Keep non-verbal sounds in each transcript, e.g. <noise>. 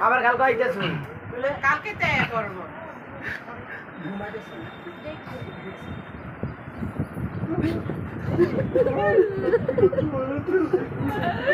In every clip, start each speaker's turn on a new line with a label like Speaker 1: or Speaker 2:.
Speaker 1: আবার কাল কয়েকটা
Speaker 2: কালকে তৈরি করব। সবাই <laughs>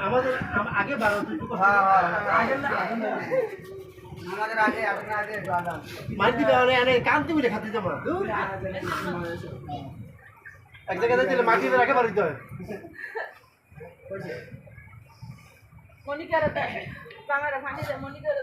Speaker 1: আমাদের আগে বারো
Speaker 3: আমাদের আগে আপনার আগে
Speaker 1: মার দিবে অনেক কান্তি বলে খাতে জমা এক জায়গায় দিলে মাটি রাখে বাড়িতে হয়।
Speaker 4: মনিকারা মনিকারা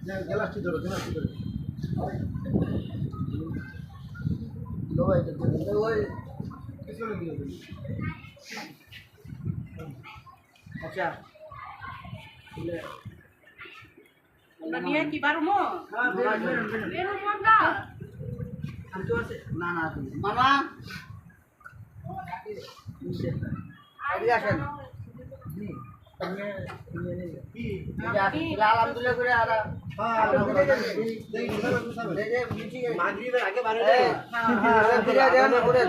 Speaker 1: গ্লাসটি ধরো গ্লাসটি ধরো
Speaker 3: আচ্ছা
Speaker 2: না
Speaker 3: না মামা আসেন আলহামদুলিল্লাহ করে